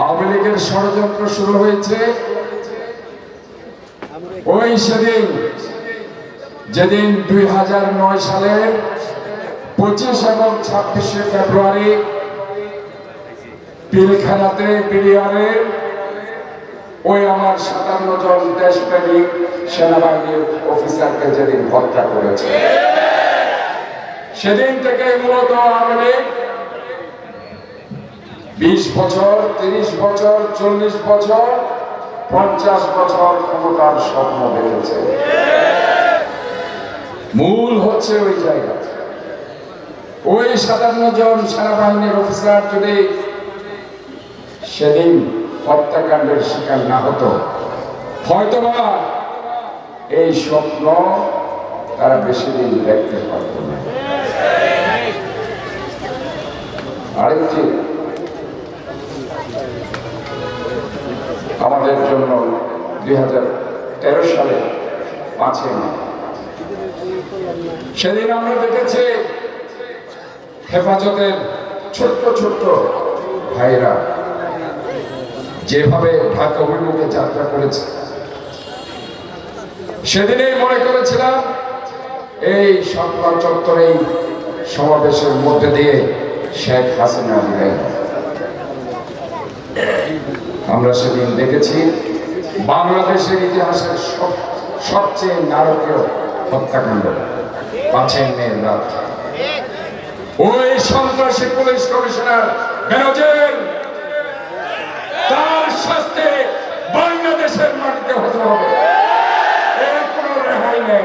আওয়ামী লীগের ষড়যন্ত্র শুরু হয়েছে। ওই সেদিন, যেদিন দুই পঁচিশ এবং ছাব্বিশে ফেব্রুয়ারি পিলখানাতে ওই আমার সাতান্ন জন দেশপ্রেমিক সেনাবাহিনীর অফিসারকে যেদিন হত্যা করেছে। সেদিন থেকে মূলত আওয়ামী লীগ বিশ বছর, তিরিশ বছর, চল্লিশ বছর, পঞ্চাশ বছর ক্ষমতার স্বপ্ন দেখেছে মূল হচ্ছে ওই জায়গা। ওই সাতান্ন জন সেনাবাহিনীর অফিসার যদি সেদিন হত্যাকাণ্ডের শিকার না হতো, হয়তোবা এই স্বপ্ন তারা বেশি দিন দেখতে পারত না। আরেকটি আমাদের জন্য দুই হাজার তেরো সালে পাঁচই মে সেদিন আমরা দেখেছি হেফাজতের ছোট্ট ছোট্ট ভাইরা যেভাবে ঢাকা অভিমুখে যাত্রা করেছে সেদিনেই মনে করেছিলাম এই সংবাদ চত্বরে এই সমাবেশের মধ্যে দিয়ে শেখ হাসিনা। আমরা সেদিন দেখেছি বাংলাদেশের ইতিহাসের সবচেয়ে নারকীয় হত্যাকাণ্ড। পাঁচে মে রাত। ওই সন্ত্রাসী পুলিশ কমিশনার বেরোজেন তার শাস্তি বাংলাদেশের মাটিতে হতে হবে। এর কোনো রেহাই নেই।